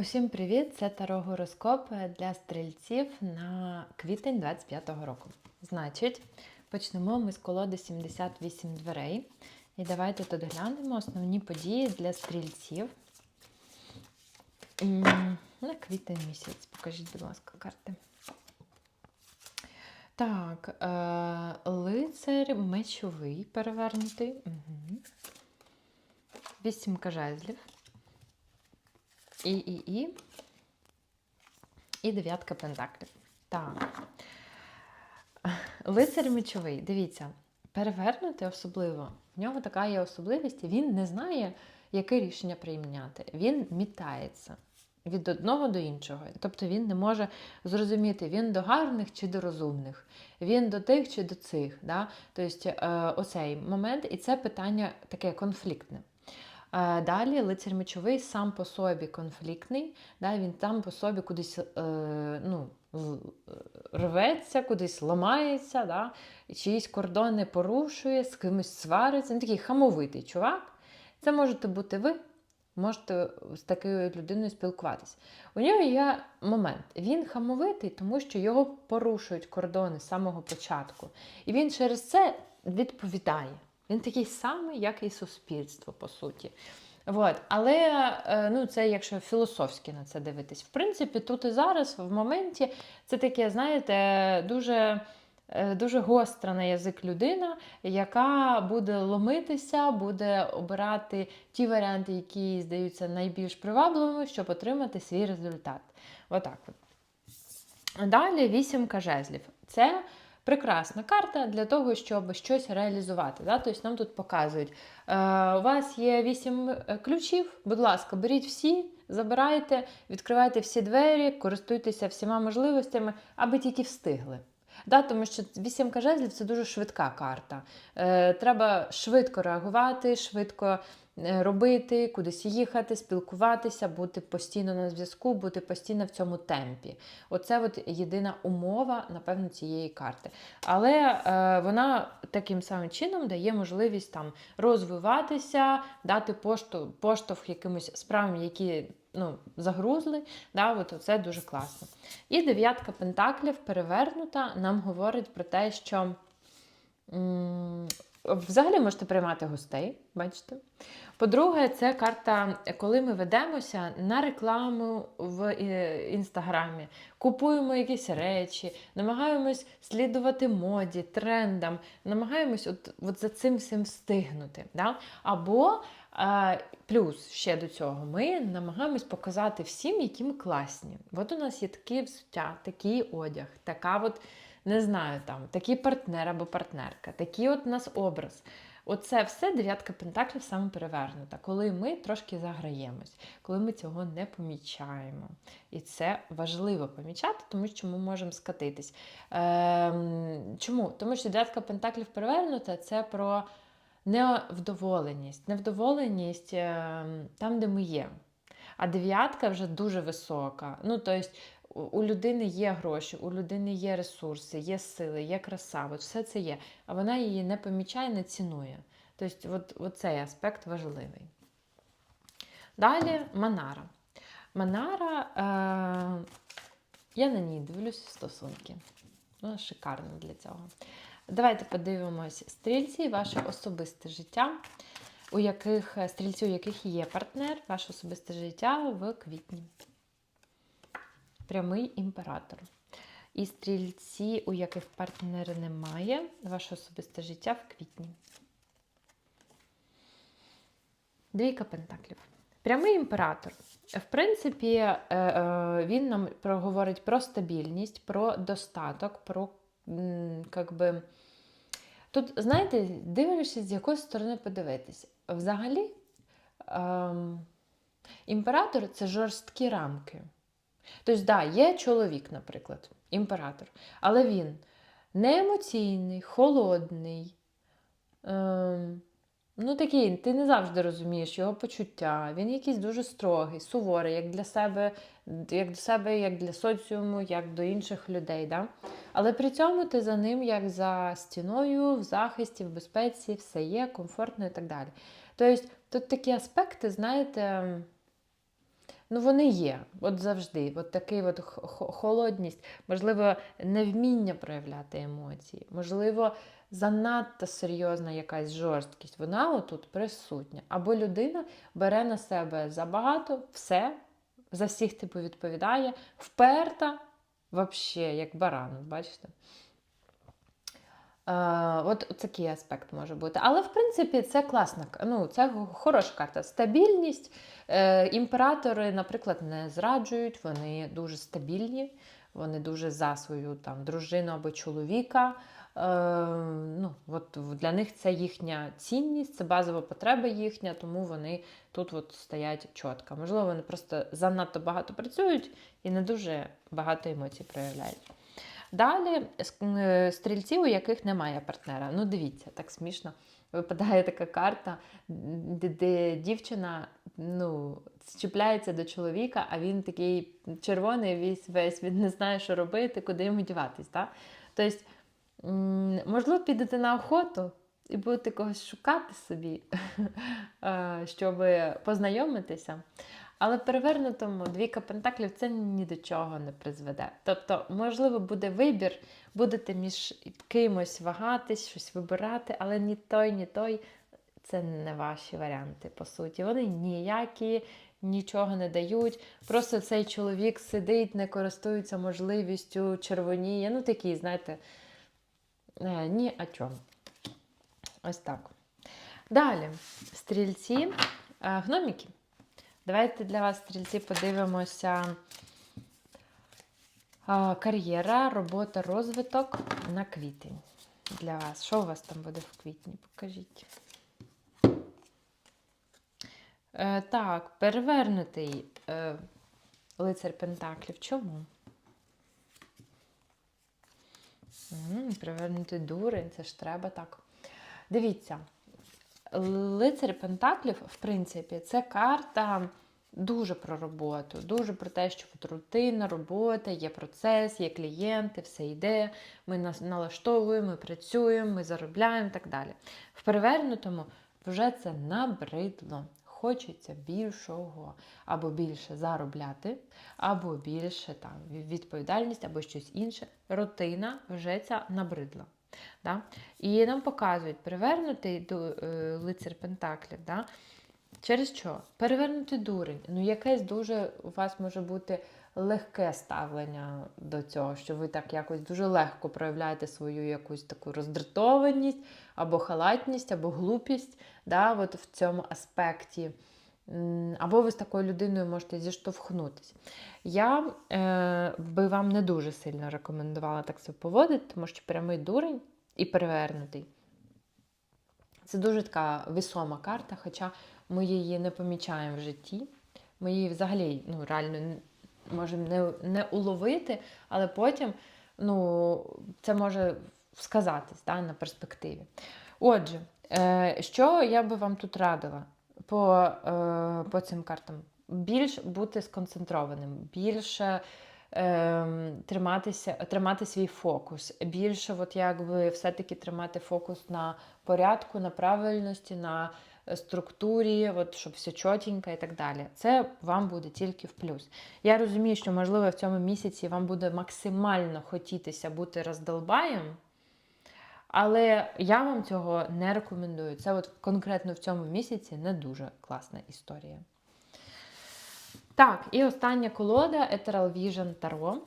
Усім привіт! Це Таро гороскоп для стрільців на квітень 25-го року. Значить, почнемо ми з колоди 78 дверей. І давайте тут глянемо основні події для стрільців. На квітень місяць. Покажіть, будь ласка, карти. Так, е, лицар мечовий перевернутий. Угу. Вісімка жезлів. І, і, і. І дев'ятка пентаклів. Так. Лицар мечовий. Дивіться, перевернути особливо. В нього така є особливість, він не знає, яке рішення прийняти. Він мітається від одного до іншого. Тобто він не може зрозуміти, він до гарних чи до розумних, він до тих чи до цих. Да? Тобто, е, оцей момент, і це питання таке конфліктне. Далі лицар мечовий сам по собі конфліктний, да, він там по собі кудись е, ну, рветься, кудись ламається, да, чиїсь кордони порушує, з кимось свариться. Він такий хамовитий чувак. Це можете бути ви, можете з такою людиною спілкуватися. У нього є момент. Він хамовитий, тому що його порушують кордони з самого початку. І він через це відповідає. Він такий самий, як і суспільство, по суті. От. Але е, ну, це якщо філософськи на це дивитись. В принципі, тут і зараз, в моменті, це таке, знаєте, дуже. е, Дуже гостра на язик людина, яка буде ломитися, буде обирати ті варіанти, які здаються найбільш привабливими, щоб отримати свій результат. Отак от. Далі вісімка жезлів. Це прекрасна карта для того, щоб щось реалізувати. Да? Тобто нам тут показують, е, у вас є вісім е, ключів, будь ласка, беріть всі, забирайте, відкривайте всі двері, користуйтеся всіма можливостями, аби тільки встигли. Да, тому що вісімка жезлів це дуже швидка карта. Е, треба швидко реагувати, швидко робити, кудись їхати, спілкуватися, бути постійно на зв'язку, бути постійно в цьому темпі. Оце от єдина умова, напевно, цієї карти. Але е, вона таким самим чином дає можливість там розвиватися, дати поштовх, поштовх якимось справам, які ну, загрузли. Да, от це дуже класно. І дев'ятка пентаклів перевернута нам говорить про те, що м, взагалі можете приймати гостей, бачите. По-друге, це карта, коли ми ведемося на рекламу в е, інстаграмі, купуємо якісь речі, намагаємось слідувати моді, трендам, намагаємось от, от за цим всім встигнути. Да? Або а, плюс ще до цього ми намагаємось показати всім, які ми класні. От у нас є такі взуття, такий одяг, така от, не знаю, там, такий партнер або партнерка, такий от у нас образ. Оце все дев'ятка пентаклів саме перевернута, коли ми трошки заграємось, коли ми цього не помічаємо. І це важливо помічати, тому що ми можемо скатитись. Ем, чому? Тому що дев'ятка пентаклів перевернута це про невдоволеність. Невдоволеність ем, там, де ми є. А дев'ятка вже дуже висока. Ну, тобто, у- людини є гроші, у людини є ресурси, є сили, є краса, от все це є. А вона її не помічає, не цінує. Тобто, от, от цей аспект важливий. Далі Манара. Манара, е, я на ній дивлюсь стосунки. Вона шикарна для цього. Давайте подивимось стрільці, ваше особисте життя, у яких стрільці, у яких є партнер, ваше особисте життя в квітні. Прямий імператор. І стрільці, у яких партнера немає, ваше особисте життя в квітні. Двійка пентаклів. Прямий імператор. В принципі, е, е, він нам говорить про стабільність, про достаток, про м, би. Тут, знаєте, дивишся, з якої сторони подивитись. Взагалі, ем, імператор це жорсткі рамки. Тобто, да, є чоловік, наприклад, імператор, але він не емоційний, холодний. Ем, ну, такий, ти не завжди розумієш його почуття. Він якийсь дуже строгий, суворий, як для себе, як до себе, як для соціуму, як до інших людей. Да? Але при цьому ти за ним, як за стіною, в захисті, в безпеці, все є, комфортно і так далі. Тобто, тут такі аспекти, знаєте, Ну, вони є, от завжди. От такий от холодність, можливо, невміння проявляти емоції, можливо, занадто серйозна якась жорсткість. Вона отут присутня. Або людина бере на себе забагато, все, за всіх типу відповідає, вперта, взагалі, як баран, бачите? Е, от такий аспект може бути. Але, в принципі, це класна, ну, це хороша карта. Стабільність. Е, імператори, наприклад, не зраджують, вони дуже стабільні, вони дуже за свою там, дружину або чоловіка. Е, ну, от для них це їхня цінність, це базова потреба їхня, тому вони тут от стоять чітко. Можливо, вони просто занадто багато працюють і не дуже багато емоцій проявляють. Далі е, стрільці, у яких немає партнера. Ну, дивіться, так смішно. Випадає така карта, де, де дівчина ну, чіпляється до чоловіка, а він такий червоний, весь весь, він не знає, що робити, куди йому діватись. Так? Тобто, можливо, підете на охоту і будете когось шукати собі, щоб познайомитися. Але перевернутому двійка пентаклів це ні до чого не призведе. Тобто, можливо, буде вибір, будете між кимось вагатись, щось вибирати, але ні той, ні той це не ваші варіанти, по суті. Вони ніякі, нічого не дають. Просто цей чоловік сидить, не користується можливістю, червоніє. Ну, такий, знаєте, е, ні о чому. Ось так. Далі, стрільці, е, гноміки. Давайте для вас, стрільці, подивимося кар'єра, робота, розвиток на квітень. Для вас. Що у вас там буде в квітні? Покажіть. Е, так, перевернутий е, лицар Пентаклів. Чому? Перевернутий дурень, це ж треба так. Дивіться, лицар Пентаклів, в принципі, це карта дуже про роботу, дуже про те, що от рутина, робота, є процес, є клієнти, все йде, ми нас налаштовуємо, ми працюємо, ми заробляємо і так далі. В перевернутому вже це набридло. Хочеться більшого, або більше заробляти, або більше там відповідальність, або щось інше. Рутина вже ця набридла. Да? І нам показують перевернутий е, лицар Пентаклів. Да? Через що? Перевернутий дурень. Ну, якесь дуже у вас може бути легке ставлення до цього, що ви так якось дуже легко проявляєте свою якусь таку роздратованість, або халатність, або глупість да, от в цьому аспекті. Або ви з такою людиною можете зіштовхнутися. Я е, би вам не дуже сильно рекомендувала так себе поводити, тому що прямий дурень і перевернутий. Це дуже така весома карта, хоча ми її не помічаємо в житті. Ми її взагалі ну, реально можемо не, не уловити, але потім ну, це може сказатись да, на перспективі. Отже, е, що я би вам тут радила по, е, по цим картам? Більш бути сконцентрованим, більше е, триматися, тримати свій фокус, більше, от якби все-таки тримати фокус на порядку, на правильності, на структурі, от, щоб все чотенько і так далі. Це вам буде тільки в плюс. Я розумію, що, можливо, в цьому місяці вам буде максимально хотітися бути роздолбаєм, але я вам цього не рекомендую. Це от конкретно в цьому місяці не дуже класна історія. Так, і остання колода Ethereal Vision Tarot.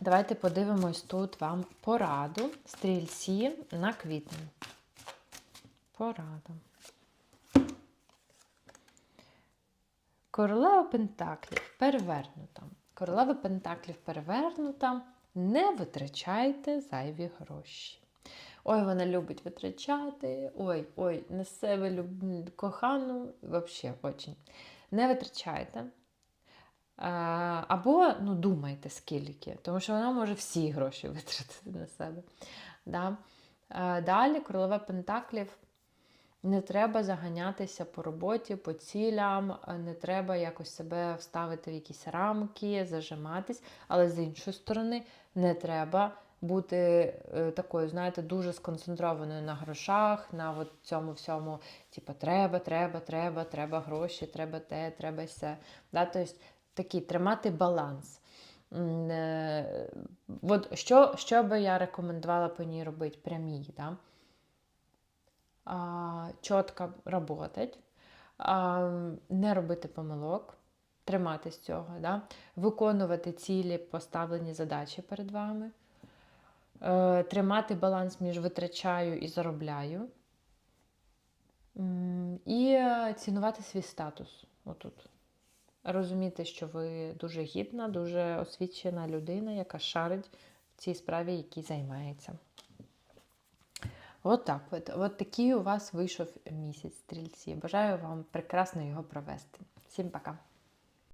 Давайте подивимось тут вам пораду стрільці на квітень. Порада. Королева Пентаклів перевернута. Королева Пентаклів перевернута. Не витрачайте зайві гроші. Ой, вона любить витрачати. Ой, ой, на себе люб... кохану. Взагалі, очень. Не витрачайте. Або ну, думайте скільки, тому що вона може всі гроші витратити на себе. Да? Далі королева Пентаклів. Не треба заганятися по роботі, по цілям, не треба якось себе вставити в якісь рамки, зажиматись, але з іншої сторони, не треба бути е, такою, знаєте, дуже сконцентрованою на грошах, на от цьому всьому, типу, треба, треба, треба, треба гроші, треба те, треба все. Да? Тобто такий тримати баланс. Е, От що, що би я рекомендувала по ній робити прямій? Да? А, чітко працювати, не робити помилок, триматись цього, да? виконувати цілі, поставлені задачі перед вами, тримати баланс між витрачаю і заробляю. І е, цінувати свій статус отут. Розуміти, що ви дуже гідна, дуже освічена людина, яка шарить в цій справі, якій займається. От так от. От такий у вас вийшов місяць стрільці. Бажаю вам прекрасно його провести. Всім пока!